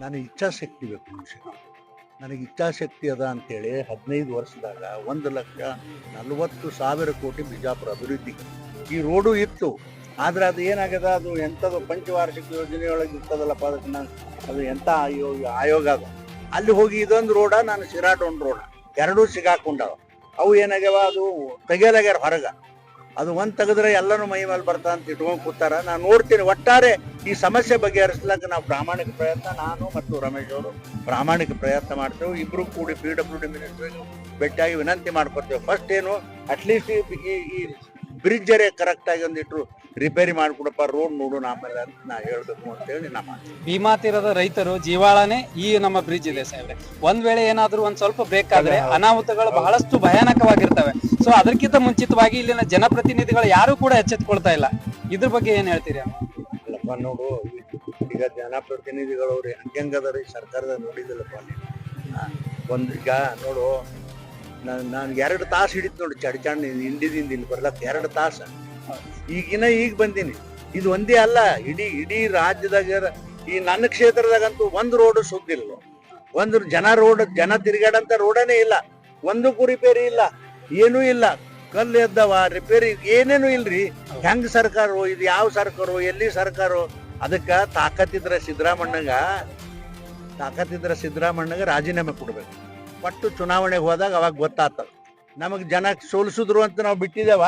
ನನಗೆ ಇಚ್ಛಾಶಕ್ತಿ ಬೇಕು ಮನುಷ್ಯ. ನನಗೆ ಇಚ್ಛಾಶಕ್ತಿ ಅದ ಅಂತೇಳಿ ಹದಿನೈದು ವರ್ಷದಾಗ ಒಂದು ಲಕ್ಷ ನಲವತ್ತು ಸಾವಿರ ಕೋಟಿ ಬಿಜಾಪುರ ಅಭಿವೃದ್ಧಿ. ಈ ರೋಡು ಇತ್ತು. ಆದ್ರೆ ಅದು ಏನಾಗ್ಯದ? ಅದು ಎಂಥದ್ದು ಪಂಚವಾರ್ಷಿಕ ಯೋಜನೆಯೊಳಗೆ ಇರ್ತದಲ್ಲಪ್ಪ ಅದಕ್ಕೆ ನಾನು ಅದು ಎಂಥ ಆಯೋಗ ಆಯೋಗ ಅದು. ಅಲ್ಲಿ ಹೋಗಿ ಇದೊಂದು ರೋಡ, ನಾನು ಸಿರಾಟ್ ಒಂದು ರೋಡ. ಎರಡೂ ಸಿಗಾಕೊಂಡವ. ಅವು ಏನಾಗ್ಯಾವ? ಅದು ತೆಗೆಯಲಾಗ್ಯಾರ ಹೊರಗ. ಅದು ಒಂದ್ ತೆಗೆದ್ರೆ ಎಲ್ಲರೂ ಮೈ ಮೇಲೆ ಬರ್ತಾ ಅಂತ ಇಟ್ಕೊಂಡು ಕೂತಾರ. ನಾನು ನೋಡ್ತೀನಿ, ಒಟ್ಟಾರೆ ಈ ಸಮಸ್ಯೆ ಬಗೆಹರಿಸ್ಲಕ್ಕ ನಾವು ಪ್ರಾಮಾಣಿಕ ಪ್ರಯತ್ನ, ನಾನು ಮತ್ತು ರಮೇಶ್ ಅವರು ಪ್ರಾಮಾಣಿಕ ಪ್ರಯತ್ನ ಮಾಡ್ತೇವೆ. ಇಬ್ರು ಕೂಡಿ ಪಿ ಡಬ್ಲ್ಯೂ ಡಿ ಮಿನಿಸ್ಟ್ರಿಗೆ ಭೇಟಿಯಾಗಿ ವಿನಂತಿ ಮಾಡ್ಕೊಡ್ತೇವೆ. ಫಸ್ಟ್ ಏನು ಅಟ್ಲೀಸ್ಟ್ ಈ ಈ ಬ್ರಿಡ್ಜ್ ಅರೇ ಕರೆಕ್ಟ್ ಆಗಿ ಒಂದಿಟ್ಟು ರಿಪೇರಿ ಮಾಡಿಕೊಡಪ್ಪ ರೋಡ್ ನೋಡೋಣ ಆಮೇಲೆ ಅಂತ ನಾ ಹೇಳ್ಬೇಕು ಅಂತೇಳಿ ನಮ್ಮ ಭೀಮಾ ತೀರದ ರೈತರು ಜೀವಾಳನೇ ಈ ನಮ್ಮ ಬ್ರಿಡ್ಜ್ ಇದೆ ಸಾಹೇಬ್ರೆ. ಒಂದ್ ವೇಳೆ ಏನಾದ್ರೂ ಒಂದ್ ಸ್ವಲ್ಪ ಬ್ರೇಕ್ ಆದ್ರೆ ಅನಾಹುತಗಳು ಬಹಳಷ್ಟು ಭಯಾನಕವಾಗಿರ್ತವೆ. ಸೊ ಅದಕ್ಕಿಂತ ಮುಂಚಿತವಾಗಿ ಇಲ್ಲಿನ ಜನಪ್ರತಿನಿಧಿಗಳು ಯಾರು ಕೂಡ ಎಚ್ಚೆತ್ಕೊಳ್ತಾ ಇಲ್ಲ. ಇದ್ರ ಬಗ್ಗೆ ಏನ್ ಹೇಳ್ತೀರಿ? ಅಲ್ಲಪ್ಪ ನೋಡು ಈಗ ಜನಪ್ರತಿನಿಧಿಗಳು ಅವ್ರು ಹೆಂಗದರಿ ಸರ್ಕಾರದ ನೋಡಿದಿಲ್ಲಪ್ಪ ಒಂದ್ ಈಗ ನೋಡು ನಾನು ನನ್ಗೆ ಎರಡು ತಾಸು ಹಿಡಿತು ನೋಡಿ ಚಡ್ಚಾಣ್ ಹಿಂಡಿದಿಂದ ಇಲ್ಲಿ ಬರ್ಲಕ್ ಎರಡು ತಾಸು. ಈಗಿನ ಈಗ ಬಂದೀನಿ. ಇದು ಒಂದೇ ಅಲ್ಲ, ಇಡೀ ಇಡೀ ರಾಜ್ಯದಾಗ, ಈ ನನ್ನ ಕ್ಷೇತ್ರದಾಗಂತೂ ಒಂದು ರೋಡ್ ಸುದ್ದಿಲ್ಲ. ಒಂದು ಜನ ರೋಡ್ ಜನ ತಿರುಗಾಡಂತ ರೋಡನೇ ಇಲ್ಲ. ಒಂದು ರಿಪೇರಿ ಇಲ್ಲ, ಏನೂ ಇಲ್ಲ. ಕಲ್ಲು ಎದ್ದವ ರಿಪೇರಿ ಏನೇನು ಇಲ್ರಿ. ಹೆಂಗ್ ಸರ್ಕಾರ ಇದು ಯಾವ ಸರ್ಕಾರ ಎಲ್ಲಿ ಸರ್ಕಾರ ಅದಕ್ಕ ತಾಕತ್ತಿದ್ರ ಸಿದ್ದರಾಮಣ್ಣಗ ತಾಕತ್ತಿದ್ರ ಸಿದ್ದರಾಮಣ್ಣಗ ರಾಜೀನಾಮೆ ಕೊಡ್ಬೇಕು. ಪಟ್ಟು ಚುನಾವಣೆಗೆ ಹೋದಾಗ ಅವಾಗ ಗೊತ್ತಾಗ್ತದ. ನಮಗೆ ಜನ ಸೋಲಿಸಿದ್ರು ಅಂತ ನಾವು ಬಿಟ್ಟಿದ್ದೇವ?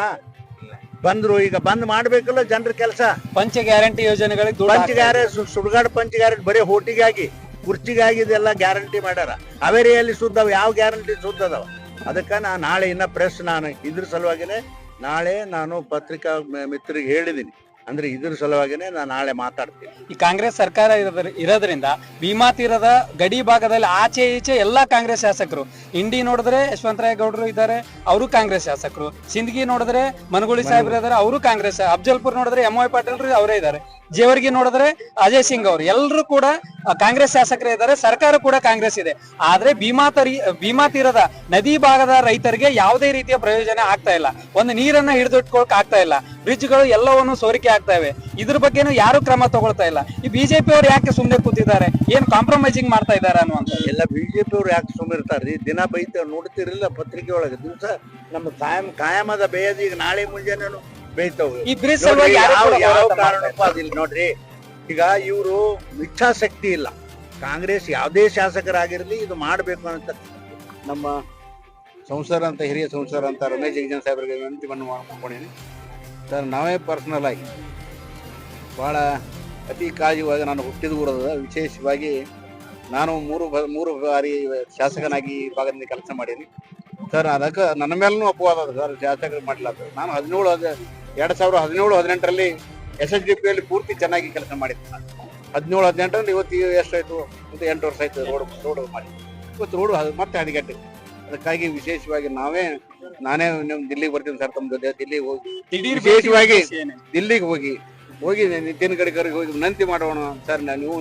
ಬಂದ್ರು ಈಗ ಬಂದ್ ಮಾಡ್ಬೇಕಲ್ಲ ಜನರ ಕೆಲಸ. ಪಂಚ ಗ್ಯಾರಂಟಿ ಯೋಜನೆಗಳಿಗೆ ಪಂಚ ಗ್ಯಾರಂಟಿ ಸುಡ್ಗಾಡ್ ಪಂಚ ಗ್ಯಾರಂಟಿ ಬರೀ ಹೋಟಿಗಾಗಿ ಕುರ್ಚಿಗಾಗಿ ಇದೆಲ್ಲ ಗ್ಯಾರಂಟಿ ಮಾಡ್ಯಾರ. ಹಾವೇರಿಯಲ್ಲಿ ಸುದ್ದ ಅವ ಯಾವ ಗ್ಯಾರಂಟಿ ಸುದ್ದ ಅದಾವ? ಅದಕ್ಕ ನಾ ನಾಳೆ ಇನ್ನ ಪ್ರೆಸ್ ನಾನು ಇದ್ರ ಸಲುವಾಗಿನೇ ನಾಳೆ ನಾನು ಪತ್ರಿಕಾ ಮಿತ್ರರಿಗೆ ಹೇಳಿದ್ದೀನಿ ಅಂದ್ರೆ ಇದ್ರ ಸಲುವಾಗಿನೇ ನಾನು ನಾಳೆ ಮಾತಾಡ್ತೀನಿ. ಈ ಕಾಂಗ್ರೆಸ್ ಸರ್ಕಾರ ಇರೋದ್ರ- ಇರೋದ್ರಿಂದ ಭೀಮಾ ತೀರದ ಗಡಿ ಭಾಗದಲ್ಲಿ ಆಚೆ ಈಚೆ ಎಲ್ಲಾ ಕಾಂಗ್ರೆಸ್ ಶಾಸಕರು. ಇಂಡಿ ನೋಡಿದ್ರೆ ಯಶವಂತರಾಯ ಗೌಡರು ಇದ್ದಾರೆ ಅವರು ಕಾಂಗ್ರೆಸ್ ಶಾಸಕರು. ಸಿಂದಗಿ ನೋಡಿದ್ರೆ ಮನಗುಳಿ ಸಾಹೇಬ್ರು ಇದಾರೆ ಅವರು ಕಾಂಗ್ರೆಸ್ ಅಫಜಲ್ಪುರ್ ನೋಡಿದ್ರೆ ಎಂ ವೈ ಪಾಟೀಲ್ ಅವರೇ ಇದ್ದಾರೆ. ಜೇವರ್ಗಿ ನೋಡಿದ್ರೆ ಅಜಯ್ ಸಿಂಗ್ ಅವರು. ಎಲ್ಲರೂ ಕೂಡ ಕಾಂಗ್ರೆಸ್ ಶಾಸಕರೇ ಇದ್ದಾರೆ. ಸರ್ಕಾರ ಕೂಡ ಕಾಂಗ್ರೆಸ್ ಇದೆ. ಆದ್ರೆ ಭೀಮಾ ತರಿ ಭೀಮಾ ತೀರದ ನದಿ ಭಾಗದ ರೈತರಿಗೆ ಯಾವುದೇ ರೀತಿಯ ಪ್ರಯೋಜನ ಆಗ್ತಾ ಇಲ್ಲ. ಒಂದು ನೀರನ್ನ ಹಿಡಿದಿಟ್ಕೊಳಕ್ ಆಗ್ತಾ ಇಲ್ಲ. ಬ್ರಿಡ್ಜ್ಗಳು ಎಲ್ಲವನ್ನು ಸೋರಿಕೆ ಆಗ್ತಾ ಇವೆ. ಇದ್ರ ಬಗ್ಗೆನು ಯಾರು ಕ್ರಮ ತಗೊಳ್ತಾ ಇಲ್ಲ. ಈ ಬಿಜೆಪಿ ಅವ್ರು ಯಾಕೆ ಸುಮ್ಮನೆ ಕೂತಿದ್ದಾರೆ? ಏನ್ ಕಾಂಪ್ರಮೈಸಿಂಗ್ ಮಾಡ್ತಾ ಇದ್ದಾರೆ ಅನ್ನುವಂತ ಎಲ್ಲ ಬಿಜೆಪಿ ಅವ್ರು ಯಾಕೆ ಸುಮ್ಮಿರ್ತಾರ್ರಿ ದಿನ ಬೈತ ನೋಡ್ತಿರಲಿಲ್ಲ ಪತ್ರಿಕೆ ಒಳಗೆ ದಿವಸ ನಮ್ಮ ಕಾಯಂ ಕಾಯಮದ ಬೇಯದ ಈಗ ನಾಳೆ ಮುಂಜಾನೆ ಬೇಯ್ತಾವ ಈ ಬ್ರಿಡ್ಜ್ ಯಾವ ಕಾರಣಕ್ಕೂ ಅದಿಲ್ಲ. ನೋಡ್ರಿ ಈಗ ಇವರು ಇಚ್ಛಾಶಕ್ತಿ ಇಲ್ಲ. ಕಾಂಗ್ರೆಸ್ ಯಾವುದೇ ಶಾಸಕರಾಗಿರಲಿ ಇದು ಮಾಡಬೇಕು ಅಂತ ನಮ್ಮ ಸಂಸಾರ ಅಂತ, ಹಿರಿಯ ಸಂಸಾರ ಅಂತ ರಮೇಶ್ ಜಗಜನ್ ಸಾಹೇಬ್ರಿಗೆ ವಿನಂತಿಯನ್ನು ಮಾಡ್ಕೊಂಡಿದ್ದೀನಿ. ಸರ್, ನಾವೇ ಪರ್ಸನಲ್ ಆಗಿ ಭಾಳ ಅತಿ ಕಾಳಜಿಯಾಗಿ ನಾನು ಹುಟ್ಟಿದ ಊರದ ವಿಶೇಷವಾಗಿ ನಾನು ಮೂರು ಮೂರು ಬಾರಿ ಶಾಸಕನಾಗಿ ಈ ಭಾಗದಿಂದ ಕೆಲಸ ಮಾಡೀನಿ. ಸರ್, ಅದಕ್ಕೆ ನನ್ನ ಮೇಲೂ ಅಪವಾದ ಸರ್, ಶಾಸಕರು ಮಾಡಲಾರ ನಾನು ಹದಿನೇಳು ಎರಡ್ ಸಾವಿರದ ಹದಿನೇಳು, ಹದಿನೆಂಟರಲ್ಲಿ ಎಸ್ ಎಸ್ ಡಿ ಪಿಯಲ್ಲಿ ಪೂರ್ತಿ ಚೆನ್ನಾಗಿ ಕೆಲಸ ಮಾಡಿದ್ದೆ ನಾನು ಹದಿನೇಳು ಹದಿನೆಂಟರಲ್ಲಿ ಇವತ್ತು ಎಷ್ಟಾಯ್ತು ಒಂದು ಎಂಟು ವರ್ಷ ಆಯ್ತು ರೋಡ್ ರೋಡ್ ಮಾಡಿ ಇವತ್ತು ರೋಡ್ ಮತ್ತೆ ಹದಿಗೆಟ್ಟಿದೆ ಅದಕ್ಕಾಗಿ ವಿಶೇಷವಾಗಿ ನಾವೇ ನಾನೇ ನಿಮ್ ದಿಲ್ಲಿಗೆ ಬರ್ತೀನಿ ಸರ್ ತಮ್ಮ ಜೊತೆ. ದಿಲ್ಲಿಗೆ ಹೋಗಿ. ವಿಶೇಷವಾಗಿ ದಿಲ್ಲಿಗೆ ಹೋಗಿ. ಹೋಗಿ ನಿತಿನ್ ಗಡ್ಕರ್ಗೆ ಹೋಗಿ ವಿನಂತಿ ಮಾಡೋಣ ಸರ್. ನೀವು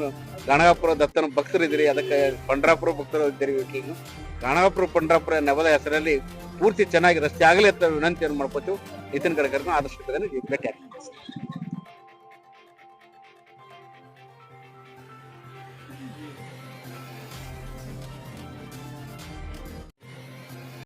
ಗಣಗಾಪುರ ದತ್ತನ ಭಕ್ತರಿದ್ದೀರಿ. ಅದಕ್ಕೆ ಪಂಡ್ರಾಪುರ ಭಕ್ತರು ಇದ್ದೀರಿ ಈಗ ಗಣಗಾಪುರ ಪಂಡ್ರಾಪುರ ನೆವದ ಹೆಸರಲ್ಲಿ ಪೂರ್ತಿ ಚೆನ್ನಾಗಿ ರಸ್ತೆ ಆಗಲಿ ಅಂತ ವಿನಂತಿಯನ್ನು ಮಾಡ್ಕೋತೀವಿ. ನಿತಿನ್ ಗಡ್ಕರ್ನ ಆದಷ್ಟು ಭೇಟಿ ಆಗ್ತೀವಿ.